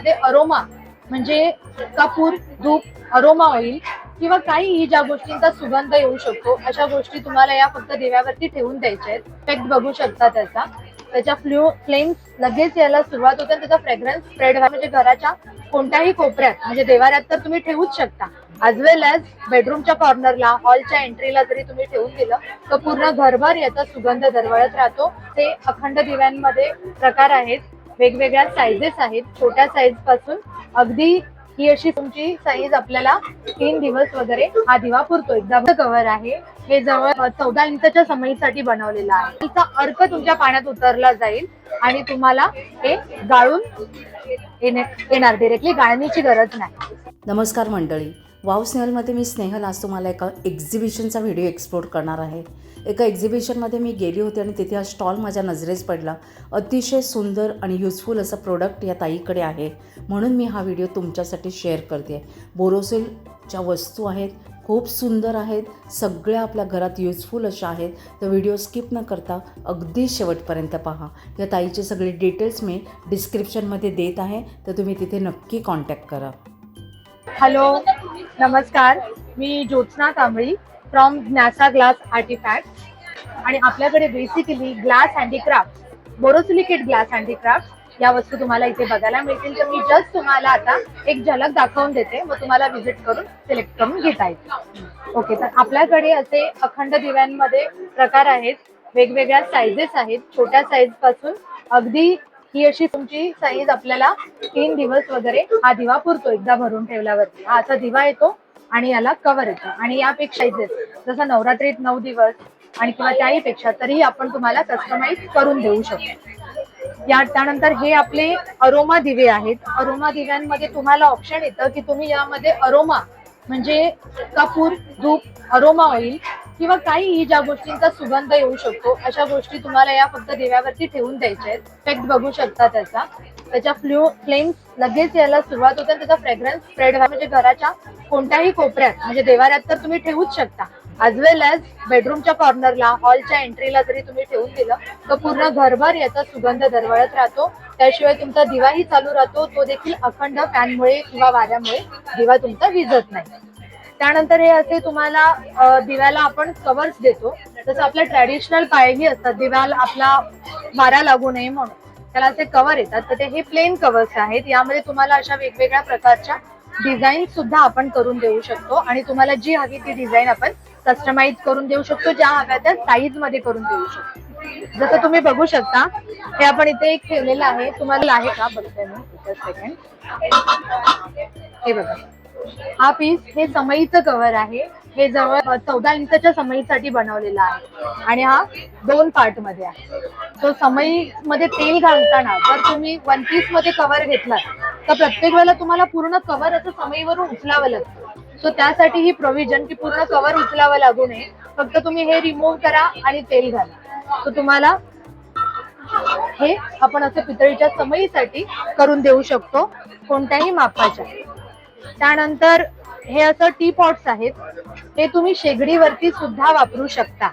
यामध्ये अरोमा म्हणजे कापूर धूप अरोमा ऑइल किंवा काहीही ज्या गोष्टींचा सुगंध येऊ शकतो अशा गोष्टी तुम्हाला या फक्त दिव्यावरती ठेवून द्यायच्या आहेत. इफेक्ट बघू शकता त्याचा. त्याच्या फ्ल्यू फ्लेम्स लगेच यायला सुरुवात होते त्याचा फ्रेग्रन्स स्प्रेड व्हायला म्हणजे घराच्या कोणत्याही कोपऱ्यात म्हणजे देवाऱ्यात तर तुम्ही ठेवूच शकता. ॲज वेल ॲज बेडरूमच्या कॉर्नरला हॉलच्या एंट्रीला जरी तुम्ही ठेवून दिलं तर पूर्ण घरभर याचा सुगंध दरवळत राहतो. ते अखंड दिव्यांमध्ये प्रकार आहेत. वेगवेगळ्या साईजेस आहेत. छोट्या साईजपासून अगदी ही अशी तुमची साईज आपल्याला तीन दिवस वगैरे हा दिवा पुरतो. एकदा कव्हर आहे. हे जवळ चौदा इंचच्या समईसाठी बनवलेला आहे. तिचा अर्क तुमच्या पाण्यात उतरला जाईल आणि तुम्हाला हे गाळून येणार. डिरेक्टली गाळणीची गरज नाही. नमस्कार मंडळी. वाव स्नेहलमध्ये मी स्नेहल आज तुम्हाला एका एक्झिबिशनचा व्हिडिओ एक्सप्लोर करणार आहे. एका एक्झिबिशनमध्ये मी गेली होती आणि तिथे हा स्टॉल माझ्या नजरेस पडला. अतिशय सुंदर आणि युजफुल असं प्रोडक्ट या ताईकडे आहे. म्हणून मी हा व्हिडिओ तुमच्यासाठी शेअर करते. बोरोसिलच्या वस्तू आहेत खूप सुंदर आहेत सगळ्या आपल्या घरात युजफुल अशा आहेत. तर व्हिडिओ स्किप न करता अगदी शेवटपर्यंत पहा. या ताईचे सगळे डिटेल्स मी डिस्क्रिप्शनमध्ये देत आहे. तर तुम्ही तिथे नक्की कॉन्टॅक्ट करा. हॅलो नमस्कार. मी Jyotsna Kambli from ज्ञासा glass artifact आणि आपल्याकडे basically glass handicraft borosilicate glass handicraft या वस्तू तुम्हाला इथे बघायला मिळतील. तर मी जस्ट तुम्हाला आता एक झलक दाखवून देते. मग तुम्हाला व्हिजिट करून सिलेक्ट करून घेता येईल. ओके तर आपल्याकडे असे अखंड दिव्यांमध्ये प्रकार आहेत. वेगवेगळ्या साईजेस आहेत. छोट्या साईजपासून अगदी ही अशी तुमची साईज आपल्याला तीन दिवस वगैरे हा दिवा पुरतो एकदा भरून ठेवल्यावरती. हा असा दिवा येतो आणि याला कव्हर येतो. आणि यापेक्षा जसं नवरात्रीत नऊ दिवस आणि किंवा त्याही पेक्षा तरीही आपण तुम्हाला कस्टमाइज करून देऊ शकतो. या त्यानंतर हे आपले अरोमा दिवे आहेत. अरोमा दिव्यांमध्ये तुम्हाला ऑप्शन येतं की तुम्ही यामध्ये अरोमा म्हणजे कपूर धूप अरोमा ऑइल किंवा काहीही ज्या गोष्टींचा सुगंध येऊ शकतो अशा गोष्टी तुम्हाला या फक्त दिव्यावरती ठेवून द्यायच्या आहेत. इफेक्ट बघू शकता त्याचा. त्याच्या फ्ल्यू फ्लेम्स लगेच यायला सुरुवात होते त्याचा फ्रेग्रन्स स्प्रेड व्हा म्हणजे घराच्या कोणत्याही कोपऱ्यात म्हणजे देवाऱ्यात तर तुम्ही ठेवूच शकता. ॲज वेल एज बेडरूमच्या कॉर्नरला हॉलच्या एंट्रीला जरी तुम्ही ठेवून दिलं तर पूर्ण घरभर याचा सुगंध दरवळत राहतो. त्याशिवाय तुमचा दिवाही चालू राहतो. तो देखील अखंड फॅनमुळे किंवा वाऱ्यामुळे दिवा तुमचा विझत नाही. त्यानंतर हे असे तुम्हाला दिव्याला आपण कवर्स देतो. जसं आपल्या ट्रॅडिशनल पायही असतात. दिव्याला आपला वारा लागू नये म्हणून. त्याला असे कवर येतात. तर ते हे प्लेन कवर्स आहेत. यामध्ये तुम्हाला अशा वेगवेगळ्या प्रकारच्या डिझाईन सुद्धा आपण करून देऊ शकतो. आणि तुम्हाला जी हवी ती डिझाईन आपण कस्टमाइज करून देऊ शकतो. ज्या हव्या त्या साईजमध्ये करून देऊ शकतो. जसं तुम्ही बघू शकता हे आपण इथे एक ठेवलेलं आहे. तुम्हाला आहे का? बघताय मी. सेकंड हे बघा. हा पीस हे समईचं कव्हर आहे. हे जवळ चौदा इंचच्या समईसाठी बनवलेला आहे. आणि हा दोन पार्टमध्ये आहे. तो समई मध्ये तेल घालताना जर तुम्ही वन पीसमध्ये कव्हर घेतला तर प्रत्येक वेळेला तुम्हाला पूर्ण कव्हर असं समईवरून उचलावं लागतं. सो त्यासाठी ही प्रोव्हिजन की पूर्ण कव्हर उचलावं लागू नये. फक्त तुम्ही हे रिमूव्ह करा आणि तेल घाला. सो तुम्हाला हे आपण असं पितळीच्या समईसाठी करून देऊ शकतो कोणत्याही मापाच्या. त्यानंतर हे असं टी पॉट्स आहेत. हे तुम्ही शेगडीवरती सुद्धा वापरू शकता.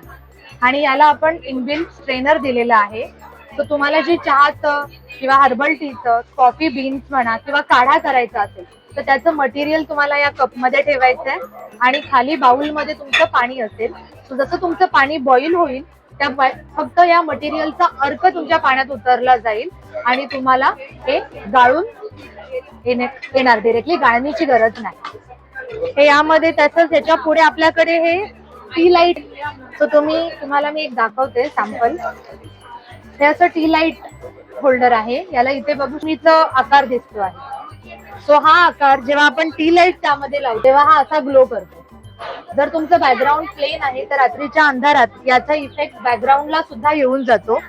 आणि याला आपण इनबिल्ट स्ट्रेनर दिलेलं आहे. तर तुम्हाला जे चहाचं किंवा हर्बल टीचं कॉफी बीन्स म्हणा किंवा काढा करायचा असेल तर त्याचं मटेरियल तुम्हाला या कपमध्ये ठेवायचं आहे आणि खाली बाउलमध्ये तुमचं पाणी असेल. तर जसं तुमचं पाणी बॉईल होईल त्या फक्त या मटेरियलचा अर्क तुमच्या पाण्यात उतरला जाईल. आणि तुम्हाला हे गाळून येणार. डिरेक्टली गाळणीची गरज नाही. हे यामध्ये तसंच याच्यापुढे आपल्याकडे हे टी लाइट सो तुम्ही तुम्हाला मी एक दाखवते सॅम्पल हे असं टी लाइट होल्डर आहे. याला इथे बघू मीचं आकार दिसतो आहे. सो हा आकार जेव्हा आपण टी लाइट त्यामध्ये लावतो तेव्हा हा असा ग्लो करतो. जर तुमचं बॅकग्राऊंड प्लेन आहे तर रात्रीच्या अंधारात याचा इफेक्ट बॅकग्राऊंडला सुद्धा येऊन जातो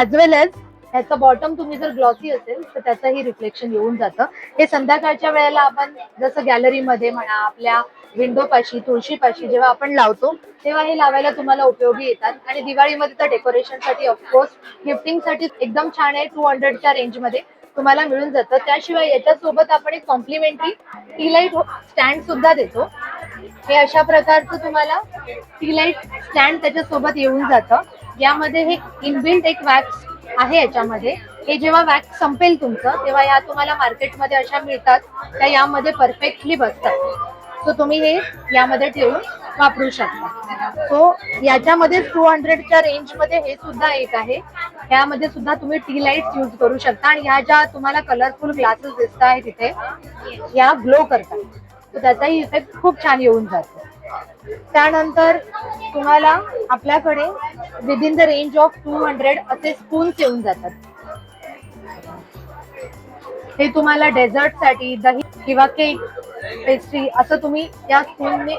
ऍज वेल एज त्याचं बॉटम तुम्ही जर ग्लॉसी असेल तर त्याचंही रिफ्लेक्शन येऊन जातं. हे संध्याकाळच्या वेळेला आपण जसं गॅलरीमध्ये म्हणा आपल्या विंडो पाशी तुळशी पाशी जेव्हा आपण लावतो तेव्हा हे लावायला तुम्हाला उपयोगी येतात. आणि दिवाळीमध्ये तर डेकोरेशनसाठी ऑफकोर्स गिफ्टिंगसाठी एकदम छान आहे टू हंड्रेडच्या रेंजमध्ये तुम्हाला मिळून जातं. त्याशिवाय याच्यासोबत आपण एक कॉम्प्लिमेंटरी टी लाइट स्टँड सुद्धा देतो. हे अशा प्रकारचं तुम्हाला टी लाइट स्टँड त्याच्यासोबत येऊन जातं. यामध्ये हे इनबिल्ट एक वॅक्स आहे याच्यामध्ये. हे जेव्हा वॅक्स संपेल तुमचं तेव्हा या तुम्हाला मार्केटमध्ये अशा मिळतात. त्या यामध्ये परफेक्टली बसतात. सो तुम्ही हे यामध्ये ठेवून वापरू शकता. सो याच्यामध्ये टू हंड्रेडच्या रेंजमध्ये हे सुद्धा एक आहे. यामध्ये सुद्धा तुम्ही टी लाइट यूज करू शकता आणि ह्या ज्या तुम्हाला कलरफुल ग्लासेस दिसत आहेत तिथे या ग्लो करतात. तर त्याचाही इफेक्ट खूप छान येऊन जातो. त्यानंतर तुम्हाला आपल्याकडे within the range of two hundred असे स्पून्स येऊन जातात. हे तुम्हाला डेझर्टसाठी दही किंवा केक पेस्ट्री असं तुम्ही या स्पूनने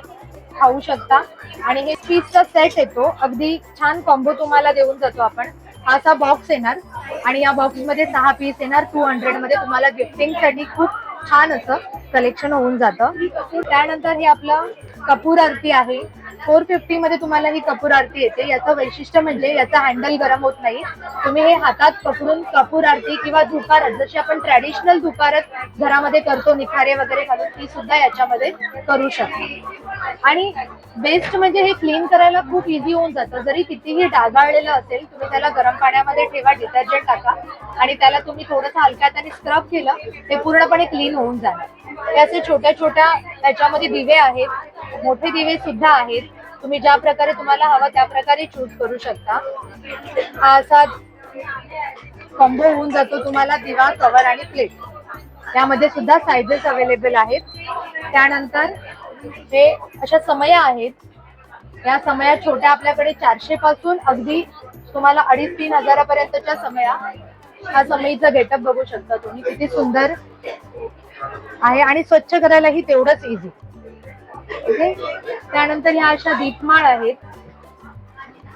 खाऊ शकता. आणि हे पीसचा सेट येतो. अगदी छान कॉम्बो तुम्हाला देऊन जातो आपण. असा बॉक्स येणार. आणि या बॉक्समध्ये सहा पीस येणार. टू हंड्रेडमध्ये तुम्हाला गिफ्टिंगसाठी खूप छान असं कलेक्शन होऊन जातं. त्यानंतर हे आपलं कपूर आरती आहे. फोर फिफ्टी मध्ये तुम्हाला ही कपूर आरती येते. याचं वैशिष्ट्य म्हणजे याचा हँडल गरम होत नाही. तुम्ही हे हातात पकडून कपूर आरती किंवा धुपारत जशी आपण ट्रॅडिशनल धुपारत घरामध्ये करतो निखारे वगैरे घालून ती सुद्धा याच्यामध्ये करू शकता. आणि बेस्ट म्हणजे हे क्लीन करायला खूप इझी होऊन जातं. जरी कितीही डागाळलेलं असेल तुम्ही त्याला गरम पाण्यामध्ये ठेवा डिटर्जंट टाका आणि त्याला तुम्ही थोडंसं हलक्यात आणि स्क्रब केलं ते पूर्णपणे क्लीन होऊन जाणार. हे असे छोट्या छोट्या त्याच्यामध्ये दिवे आहेत. मोठे दिवे सुद्धा आहेत. तुम्ही ज्या प्रकारे तुम्हाला हवं त्या प्रकारे चूज करू शकता. हा असा कॉम्बो होऊन जातो तुम्हाला दिवा कवर आणि प्लेट यामध्ये सुद्धा सायझेस अवेलेबल आहेत. त्यानंतर हे अशा समया आहेत. या समया छोट्या आपल्याकडे चारशे पासून अगदी तुम्हाला अडीच तीन हजारापर्यंतच्या समया हा समईचा गेटअप बघू शकता तुम्ही. किती सुंदर आहे आणि स्वच्छ करायलाही तेवढंच इझी ओके त्यानंतर ह्या अशा दीपमाळ आहेत.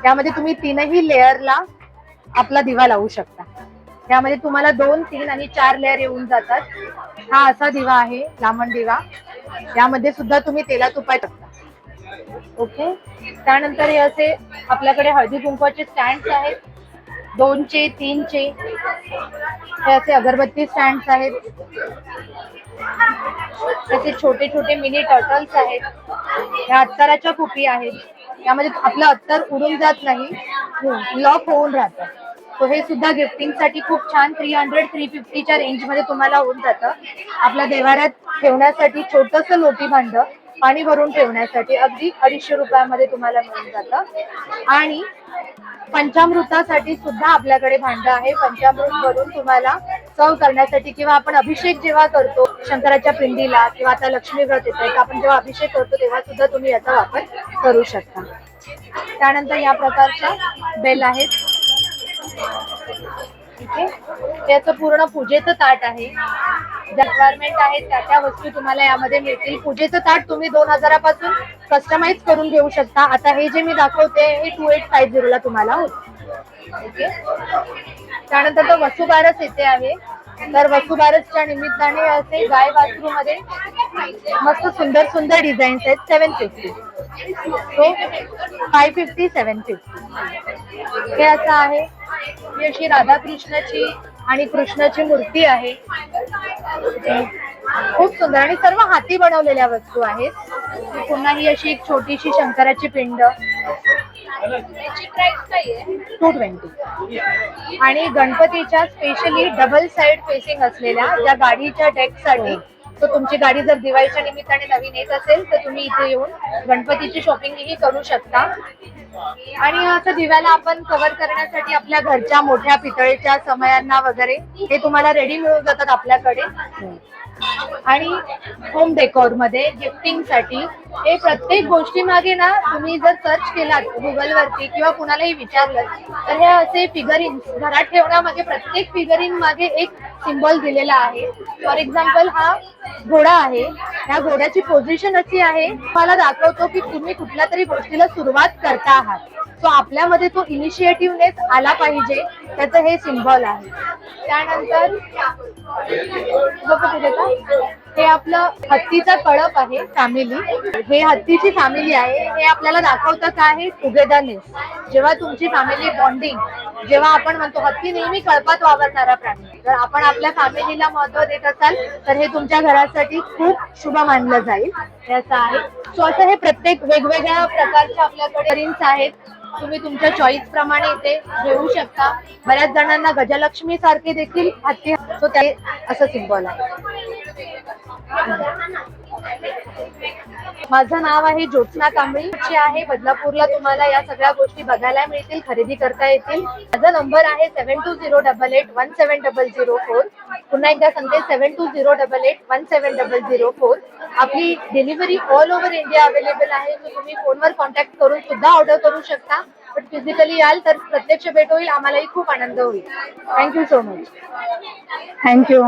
त्यामध्ये तुम्ही तीनही लेअरला आपला दिवा लावू शकता. त्यामध्ये तुम्हाला दोन तीन आणि चार लेअर येऊन जातात. हा असा दिवा आहे लामण दिवा. यामध्ये सुद्धा तुम्ही तेला तुपाय शकता. ओके त्यानंतर हे असे आपल्याकडे हळदी कुंकवाचे स्टँड्स आहेत. दोनचे तीनचे. हे असे अगरबत्ती स्टँड्स आहेत. तसे छोटे छोटे मिनी टर्टल्स आहेत. या अत्तराच्या कुपी आहेत. यामध्ये आपलं अत्तर उडून जात नाही. लॉक होऊन राहतं. सो हे सुद्धा गिफ्टिंगसाठी खूप छान. थ्री हंड्रेड थ्री फिफ्टीच्या रेंजमध्ये तुम्हाला होऊन जातं. आपल्या देवाऱ्यात ठेवण्यासाठी छोटस लोटी भांड पाणी भरून ठेवण्यासाठी अगदी अडीचशे रुपयामध्ये तुम्हाला मिळून जातं. आणि पंचामृतासाठी सुद्धा आपल्याकडे भांड आहे. पंचामृत भरून तुम्हाला सर्व करण्यासाठी किंवा आपण अभिषेक जेव्हा करतो शंकराच्या पिंडीला किंवा आता लक्ष्मी व्रत येत आपण जेव्हा अभिषेक करतो तेव्हा सुद्धा तुम्ही याचा वापर करू शकता. त्यानंतर या प्रकारच्या बेल आहेत. ठीक आहे. त्याचं पूर्ण पूजेचं ताट आहे. ज्या रिक्वायरमेंट आहेत त्या त्या वस्तू तुम्हाला यामध्ये मिळतील. पूजेचं ताट तुम्ही दोन हजारापासून कस्टमाइज करून घेऊ शकता. आता हे जे मी दाखवते हे टू एट फाईव्ह झिरोला तुम्हाला ओके त्यानंतर तो वसुबारस येते आहे. तर वसुबारसच्या निमित्ताने असे गाय वासरू मध्ये मस्त सुंदर सुंदर डिझाईन्स आहेत. Seven fifty okay five fifty seven fifty हे असं आहे. ही अशी राधाकृष्णाची आणि कृष्णाची मूर्ती आहे. खूप सुंदर आणि सर्व हाती बनवलेल्या वस्तू आहेत. पुन्हा ही अशी एक छोटीशी शंकराची पिंड. टू ट्वेंटी आणि गणपतीच्या स्पेशली डबल साइड फेसिंग असलेल्या ज्या गाडीच्या डेकसाठी सो तुमची गाडी जर दिवाळीच्या निमित्ताने नवीन येत असेल तर तुम्ही इथे येऊन गणपतीची शॉपिंगही करू शकता. आणि असं दिव्याला आपण कव्हर करण्यासाठी आपल्या घरच्या मोठ्या पितळेच्या समयांना वगैरे हे तुम्हाला रेडी मिळून जातात आपल्याकडे. आणि होम डेकोरमध्ये गिफ्टिंगसाठी हे प्रत्येक गोष्टी मागे ना तुम्ही जर सर्च केलात गुगल वरती किंवा कुणालाही विचारलं तर हे असे फिगरिन्स घरात ठेवण्यामागे प्रत्येक फिगरिन मागे एक सिम्बॉल दिलेला आहे. फॉर एक्झाम्पल हा घोडा आहे. ह्या घोड्याची पोझिशन अशी आहे. मला दाखवतो की तुम्ही कुठल्या तरी गोष्टीला सुरुवात करता आहात. सो आपल्यामध्ये तो इनिशिएटिव्हनेस आला पाहिजे त्याचं हे सिम्बॉल आहे त्यानंतर बघू का? हे आपलं हत्तीचं कळप आहे फॅमिली हे हत्तीची फॅमिली आहे. हे आपल्याला दाखवतं काय आहे टुगेदरनेस जेव्हा तुमची फॅमिली बॉन्डिंग जेव्हा आपण म्हणतो हत्ती नेहमी कळपात वावरणारा प्राणी. जर आपण आपल्या फॅमिलीला महत्त्व देत असाल तर हे तुमच्या घरासाठी खूप शुभ मानलं जाईल. याचं असं आहे. सो असं हे प्रत्येक वेगवेगळ्या प्रकारच्या आपल्याकडे रिन्स आहेत. तुम्ही तुमच्या चॉईस प्रमाणे इथे घेऊ शकता. बऱ्याच जणांना गजलक्ष्मी सारखे देखील हत्ती सो ते असं सिम्बॉल आहे. माझं नाव आहे ज्योत्ना कांबळी. जी आहे? बदलापूरला तुम्हाला या सगळ्या गोष्टी बघायला मिळतील खरेदी करता येतील. माझा नंबर आहे seven two zero double eight one seven double zero four. पुन्हा एकदा सांगते seven two zero double eight one seven double zero four. आपली delivery all over India available आहे. तुम्ही फोनवर कॉन्टॅक्ट करून सुद्धा ऑर्डर करू शकता. पण फिजिकली याल तर प्रत्यक्ष भेट होईल. आम्हालाही खूप आनंद होईल. Thank you so much thank you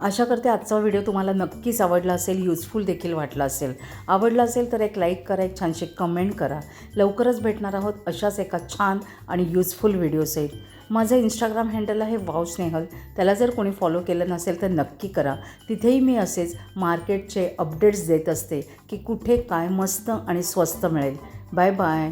आशा करते आजचा व्हिडिओ तुम्हाला नक्कीच आवडला असेल युजफुल देखील वाटला असेल. आवडला असेल तर एक लाईक करा एक छानशी कमेंट करा. लवकरच भेटणार आहोत अशाच एका छान आणि युजफुल व्हिडिओसहित माझं इंस्टाग्राम हँडल आहे वाव स्नेहल त्याला जर कोणी फॉलो केलं नसेल तर नक्की करा. तिथेही मी असेच मार्केटचे अपडेट्स देत असते की कुठे काय मस्त आणि स्वस्त मिळेल. Bye bye